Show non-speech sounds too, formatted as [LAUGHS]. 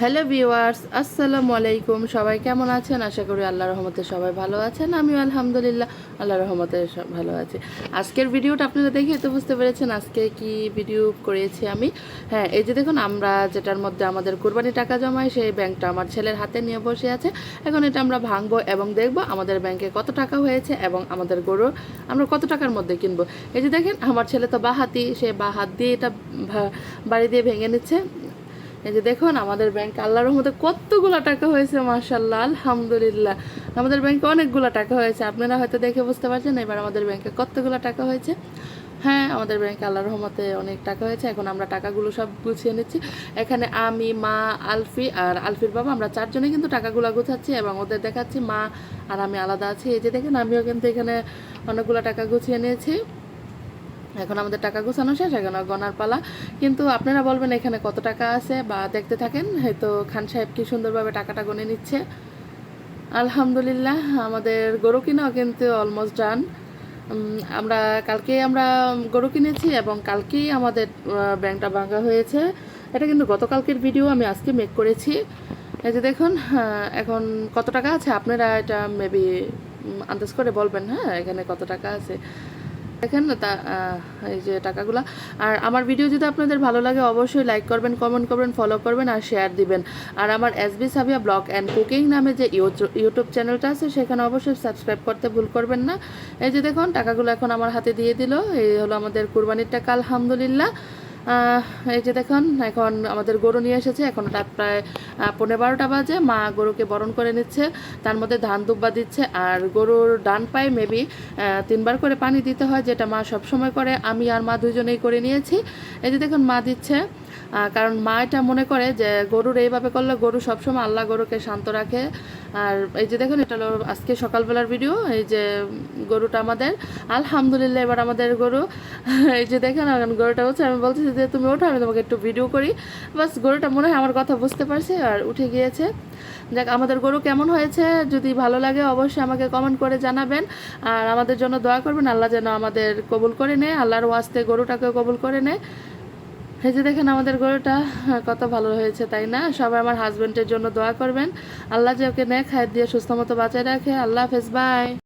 Hello viewers, আসসালামু আলাইকুম। সবাই কেমন আছেন? আশা করি আল্লাহ রহমতে সবাই ভালো আছেন। আমিও আলহামদুলিল্লাহ আল্লাহ রহমতে সব ভালো আছি। আজকের ভিডিওটা আপনারা দেখে তো বুঝতে পেরেছেন আজকে কি ভিডিও করেছি আমি। হ্যাঁ এই যে দেখুন, আমরা যেটার মধ্যে আমাদের কোরবানি টাকা জমাই সেই ব্যাংকটা আমার ছেলের হাতে নিয়ে বসে আছে। এখন এটা আমরা ভাঙবো এবং দেখব আমাদের ব্যাংকে কত টাকা হয়েছে এবং আমাদের গরুর আমরা কত টাকার মধ্যে কিনবো। এই যে দেখেন, আমার ছেলে তো বাহাতি, সে বা হাত দিয়ে এটা বাড়ি দিয়ে ভেঙে নিচ্ছে। এই যে দেখুন, আমাদের ব্যাংকে আল্লাহর রহমতে কতগুলো টাকা হয়েছে মার্শাল্লাহ আলহামদুলিল্লাহ। আমাদের ব্যাংকে অনেকগুলো টাকা হয়েছে। আপনারা হয়তো দেখে বুঝতে পারছেন, এবার আমাদের ব্যাংকে কতগুলো টাকা হয়েছে। হ্যাঁ আমাদের ব্যাংকে আল্লাহর রহমতে অনেক টাকা হয়েছে। এখন আমরা টাকাগুলো সব গুছিয়ে নিচ্ছি। এখানে আমি, মা, আলফি আর আলফির বাবা, আমরা চারজনে কিন্তু টাকাগুলো গুছাচ্ছি এবং ওদের দেখাচ্ছি মা আর আমি আলাদা আছি। এই যে দেখেন, আমিও কিন্তু এখানে অনেকগুলো টাকা গুছিয়ে নিয়েছি। এখন আমাদের টাকা গুছানো শেষ, এখন গনার পালা। কিন্তু আপনারা বলবেন এখানে কত টাকা আছে বা দেখতে থাকেন, হয়তো খান সাহেব কি সুন্দরভাবে টাকাটা গনে নিচ্ছে। আলহামদুলিল্লাহ, আমাদের গরু কিনাও কিন্তু অলমোস্ট ডান আমরা কালকে আমরা গরু কিনেছি এবং কালকেই আমাদের ব্যাংকটা ভাঙা হয়েছে। এটা কিন্তু গতকালকের ভিডিও আমি আজকে মেক করেছি। এই যে দেখুন এখন কত টাকা আছে? আপনারা এটা মেবি আন্দাজ করে বলবেন হ্যাঁ এখানে কত টাকা আছে? দেখেন তা এই যে টাকাগুলো। আর আমার ভিডিও যদি আপনাদের ভালো লাগে, অবশ্যই লাইক করবেন কমেন্ট করবেন ফলো করবেন আর শেয়ার দিবেন। আর আমার S B Sabiya blog and cooking নামে যে ইউটিউব চ্যানেলটা আছে, সেখানে অবশ্যই সাবস্ক্রাইব করতে ভুল করবেন না। এই যে দেখুন, টাকাগুলো এখন আমার হাতে দিয়ে দিল। এই হলো আমাদের কুরবানির টাকা, আলহামদুলিল্লাহ। এই যে দেখুন, এখন আমাদের গরু নিয়ে এসেছে, এখন তার প্রায় পনেরো বারোটা বাজে। মা গরুকে বরণ করে নিচ্ছে, তার মধ্যে ধান দুব্বা দিচ্ছে, আর গরুর ডান পায়ে মেবি তিনবার করে পানি দিতে হয়, যেটা মা সবসময় করে। আমি আর মা দুজনেই করে নিয়েছি। এই যে দেখুন, মা দিচ্ছে। কারণ মা এটা মনে করে যে গরুর এইভাবে করলে গরু সবসময় আল্লাহ গরুকে শান্ত রাখে। আর এই যে দেখুন, এটা হলো আজকে সকালবেলার ভিডিও এই যে গরুটা আমাদের। আলহামদুলিল্লাহ, এবার আমাদের গরু। [LAUGHS] এই যে দেখেন গরুটা হচ্ছে আমি বলছি যে, তুমি ওঠো, আমি তোমাকে একটু ভিডিও করি। বাস গরুটা মনে হয় আমার কথা বুঝতে পারছে আর উঠে গিয়েছে। দেখ আমাদের গরু কেমন হয়েছে? যদি ভালো লাগে, অবশ্যই আমাকে কমেন্ট করে জানাবেন। আর আমাদের জন্য দোয়া করবেন, আল্লাহ যেন আমাদের কবুল করে নেয়, আল্লাহর ওয়াস্তে গরুটাকেও কবুল করে নেয়। এই যে দেখেন আমাদের গরুটা কত ভালো হয়েছে, তাই না? সবাই আমার হাজবেন্ডের জন্য দোয়া করবেন। আল্লাহ যে ওকে নেয় খায় দিয়ে সুস্থ মতো বাঁচায় রাখে। আল্লাহ হাফেজ বাই